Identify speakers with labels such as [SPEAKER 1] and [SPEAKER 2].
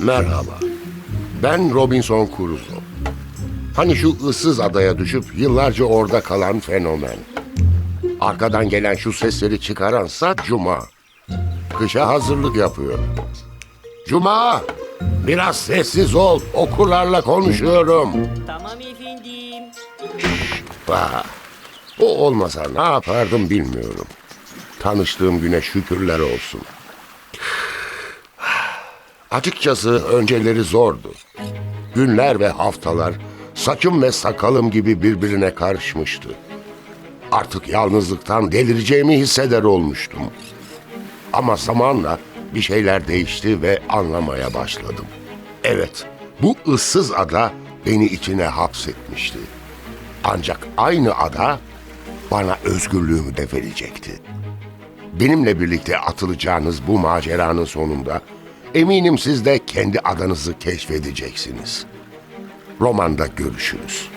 [SPEAKER 1] Merhaba. Ben Robinson Crusoe. Hani şu ıssız adaya düşüp yıllarca orada kalan fenomen. Arkadan gelen şu sesleri çıkaransa Cuma. Kışa hazırlık yapıyor. Cuma! Biraz sessiz ol. Okurlarla konuşuyorum.
[SPEAKER 2] Tamam efendim.
[SPEAKER 1] Vah! O olmasa ne yapardım bilmiyorum. Tanıştığım güne şükürler olsun. Açıkçası önceleri zordu. Günler ve haftalar saçım ve sakalım gibi birbirine karışmıştı. Artık yalnızlıktan delireceğimi hisseder olmuştum. Ama zamanla bir şeyler değişti ve anlamaya başladım. Evet, bu ıssız ada beni içine hapsetmişti. Ancak aynı ada bana özgürlüğümü de verecekti. Benimle birlikte atılacağınız bu maceranın sonunda eminim siz de kendi adanızı keşfedeceksiniz. Romanda görüşürüz.